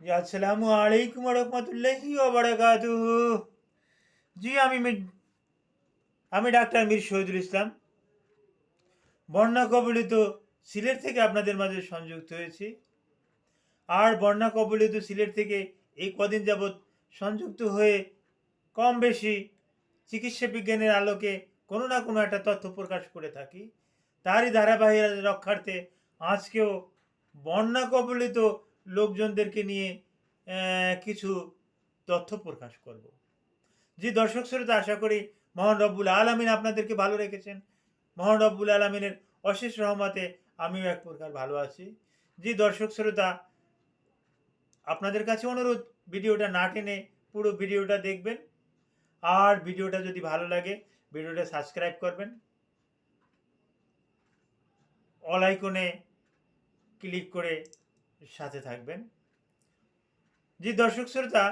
আসসালামু আলাইকুম রহমতুল্লাহি বারাকাতুহু জি, আমি আমি ডাক্তার মীর শহীদুল ইসলাম। বন্যা কবলিত সিলেট থেকে আপনাদের মাঝে সংযুক্ত হয়েছি। আর বন্যা কবলিত সিলেট থেকে এই কদিন যাবৎ সংযুক্ত হয়ে কম বেশি চিকিৎসা বিজ্ঞানের আলোকে কোনো না কোনো একটা তথ্য প্রকাশ করে থাকি। তারই ধারাবাহিক রক্ষার্থে আজকেও বন্যা কবলিত লোকজনদেরকে নিয়ে কিছু তথ্য প্রকাশ করব। জি দর্শক শ্রোতা, আশা করি মহান রব্বুল আলমিন আপনাদেরকে ভালো রেখেছেন। মহান রব্বুল আলমিনের অশেষ রহমতে আমিও এক প্রকার ভালো আছি। জি দর্শক শ্রোতা, আপনাদের কাছে অনুরোধ, ভিডিওটা না টেনে পুরো ভিডিওটা দেখবেন। আর ভিডিওটা যদি ভালো লাগে, ভিডিওটা সাবস্ক্রাইব করবেন। অল আইকনে ক্লিক করে সাথে থাকবেন। জি দর্শক শ্রোতা,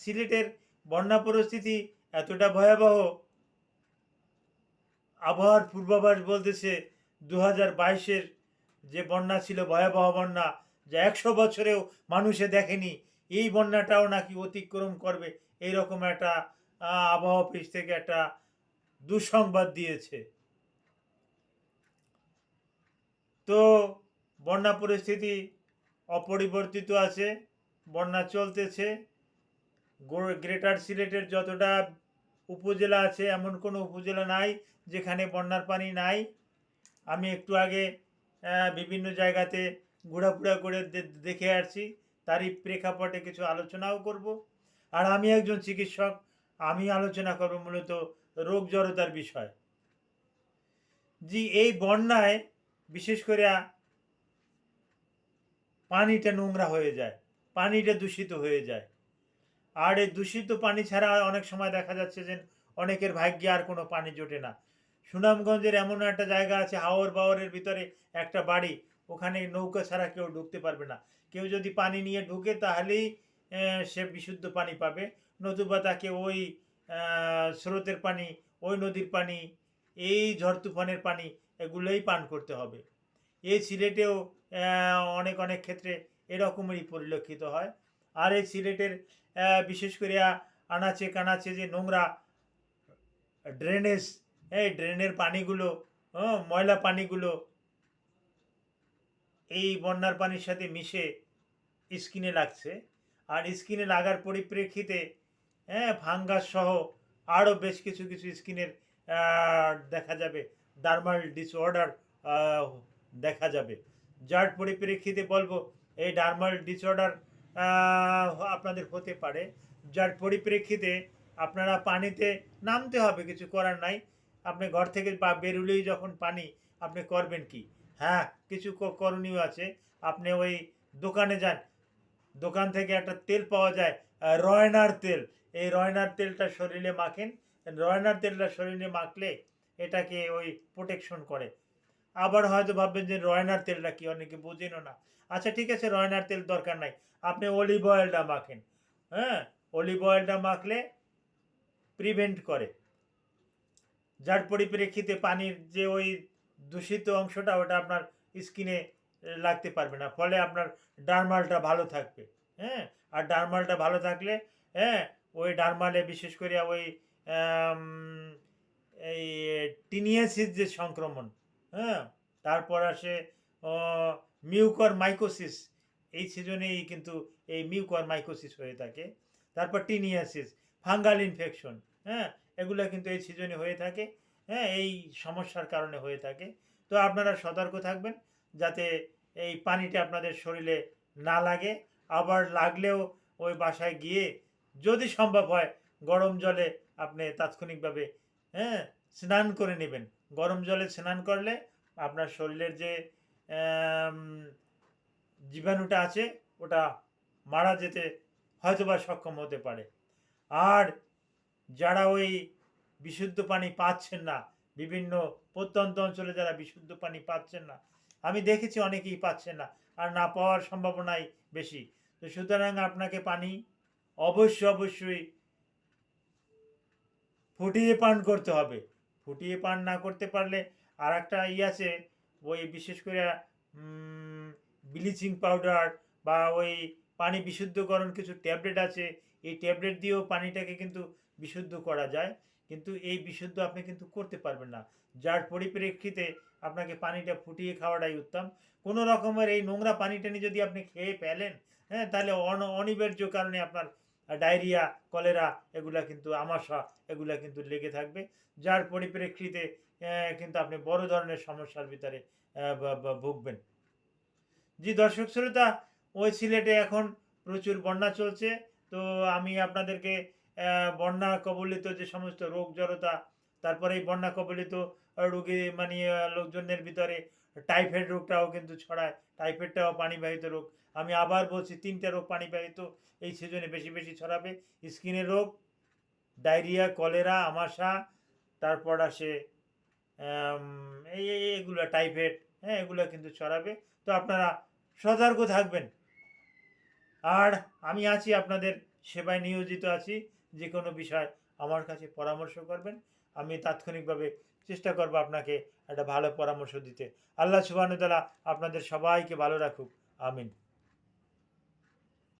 সিলেটের বন্যা পরিস্থিতি এতটা ভয়াবহ, আবহাওয়ার পূর্বাভাস বলতেছে দু হাজার বাইশের যে বন্যা ছিল, ভয়াবহ বন্যা, যা একশো বছরেও মানুষে দেখেনি, এই বন্যাটাও নাকি অতিক্রম করবে এই রকম একটা আবহাওয়া অফিস থেকে একটা দুঃসংবাদ দিয়েছে। তো বন্যা পরিস্থিতি অপরিবর্তিত আছে, বন্যা চলতেছে। গ্রেটার সিলেটের যতটা উপজেলা আছে, এমন কোনো উপজেলা নাই যেখানে বন্যার পানি নাই। আমি একটু আগে বিভিন্ন জায়গাতে ঘোরাফেরা করে দেখে আসছি। তারই প্রেক্ষাপটে কিছু আলোচনাও করব। আর আমি একজন চিকিৎসক, আমি আলোচনা করব মূলত রোগ জড়তার বিষয়। জি, এই বন্যায়, বিশেষ করে পানিটা নোংরা হয়ে যায়, পানিটা দূষিত হয়ে যায়। আর এই দূষিত পানি ছাড়া অনেক সময় দেখা যাচ্ছে যে অনেকের ভাগ্যে আর কোনো পানি জোটে না। সুনামগঞ্জের এমন একটা জায়গা আছে, হাওর বাওয়ারের ভিতরে একটা বাড়ি, ওখানে নৌকা ছাড়া কেউ ঢুকতে পারবে না। কেউ যদি পানি নিয়ে ঢুকে তাহলেই সে বিশুদ্ধ পানি পাবে। নতুবা তাকে ওই স্রোতের পানি, ওই নদীর পানি, এই ঝড় তুফানের পানি, এগুলোই পান করতে হবে। এই সিলেটেও অনেক অনেক ক্ষেত্রে এরকমই পরিলক্ষিত হয়। আর এই সিলেটের বিশেষ করে আনাচে কানাচে যে নোংরা ড্রেনেজ এই ড্রেনের পানিগুলো ময়লা পানিগুলো, এই বন্যার পানির সাথে মিশে স্কিনে লাগছে। আর স্কিনে লাগার পরিপ্রেক্ষিতে হ্যাঁ ফাঙ্গাস সহ আরও বেশ কিছু কিছু স্কিনের দেখা যাবে ডার্মাল ডিসঅর্ডার দেখা যাবে। যার পরিপ্রেক্ষিতে বলব, এই ডার্মাল ডিসঅর্ডার আপনাদের হতে পারে। যার পরিপ্রেক্ষিতে আপনারা পানিতে নামতে হবে, কিছু করার নাই। আপনি ঘর থেকে বা বেরুলেই যখন পানি, আপনি করবেন কি? হ্যাঁ কিছু করণীয় আছে। আপনি ওই দোকানে যান। দোকান থেকে একটা তেল পাওয়া যায় রয়নার তেল। এই রয়নার তেলটা শরীরে মাখেন। রয়নার তেলটা শরীরে মাখলে এটাকে ওই প্রোটেকশন করে। আবার হয়তো ভাববেন যে রয়নার তেলটা কি? অনেকে বোঝেনও না। আচ্ছা ঠিক আছে, রয়নার তেল দরকার নাই। আপনি অলিভ অয়েলটা মাখেন। হ্যাঁ অলিভ অয়েলটা মাখলে প্রিভেন্ট করে। যার পরিপ্রেক্ষিতে পানির যে ওই দূষিত অংশটা, ওটা আপনার স্কিনে লাগতে পারবে না। ফলে আপনার ডার্মালটা ভালো থাকবে। হ্যাঁ আর ডার্মালটা ভালো থাকলে হ্যাঁ ওই ডার্মালে বিশেষ করে ওই এই, টিনিয়াসিস যে সংক্রমণ হ্যাঁ তারপর আসে মিউকর মাইকোসিস এই সিজনেই কিন্তু এই মিউকর মাইকোসিস হয়ে থাকে। তারপর টিনিয়াসিস, ফাঙ্গাল ইনফেকশন হ্যাঁ এগুলো কিন্তু এই সিজনে হয়ে থাকে হ্যাঁ এই সমস্যার কারণে হয়ে থাকে। তো আপনারা সতর্ক থাকবেন যাতে এই পানিটা আপনাদের শরীরে না লাগে। আবার লাগলেও ওই বাসায় গিয়ে যদি সম্ভব হয় গরম জলে আপনি তাৎক্ষণিকভাবে হ্যাঁ স্নান করে নেবেন। গরম জলে স্নান করলে আপনার শরীরের যে জীবাণুটা আছে, ওটা মারা যেতে হয়তোবা সক্ষম হতে পারে। আর যারা ওই বিশুদ্ধ পানি পাচ্ছেন না, বিভিন্ন প্রত্যন্ত অঞ্চলে যারা বিশুদ্ধ পানি পাচ্ছেন না, আমি দেখেছি অনেকেই পাচ্ছেন না, আর না পাওয়ার সম্ভাবনাই বেশি। তো সুতরাং আপনাকে পানি অবশ্যই অবশ্যই ফুটিয়ে পান করতে হবে। ফুটিয়ে পান না করতে পারলে আর একটা ই আছে, ওই বিশেষ করে ব্লিচিং পাউডার বা ওই পানি বিশুদ্ধকরণ কিছু ট্যাবলেট আছে, এই ট্যাবলেট দিয়েও পানিটাকে কিন্তু বিশুদ্ধ করা যায়। কিন্তু এই বিশুদ্ধ আপনি কিন্তু করতে পারবেন না। যার পরিপ্রেক্ষিতে আপনাকে পানিটা ফুটিয়ে খাওয়াটাই উত্তম। কোনো রকমের এই নোংরা পানি টানি যদি আপনি খেয়ে ফেলেন হ্যাঁ তাহলে অন, অনিবার্য কারণে আপনার ডায়রিয়া, কলেরা, এগুলা কিন্তু আমাশা, এগুলা কিন্তু লেগে থাকবে। যার পরিপ্রেক্ষিতে কিন্তু আপনি বড় ধরনের সমস্যার ভিতরে ভুগবেন। জি দর্শক শ্রোতা, ওই সিলেটে এখন প্রচুর বন্যা চলছে। তো আমি আপনাদেরকে বন্যা কবলিত যে সমস্ত রোগ জড়তা তারপরে এই বন্যা কবলিত রোগী মানে লোকজনের ভিতরে টাইফয়েড রোগটাও কিন্তু ছড়ায় টাইফয়েডটাও পানিবাহিত রোগ। আমি আবার বলছি, তিনটা রোগ পানিবাহিত, এই সিজনে বেশি বেশি ছড়াবে। স্কিনের রোগ ডায়রিয়া কলেরা আমাশা, তারপর আসে এই এগুলো টাইফয়েড হ্যাঁ এগুলো কিন্তু ছড়াবে। তো আপনারা সতর্ক থাকবেন। আর আমি আছি, আপনাদের সেবায় নিয়োজিত আছি। যে কোনো বিষয় আমার কাছে পরামর্শ করবেন। আমি তাৎক্ষণিকভাবে চেষ্টা করব আপনাকে একটা ভালো পরামর্শ দিতে। আল্লাহ সুবাহ আপনাদের সবাইকে ভালো রাখুক। আমিন।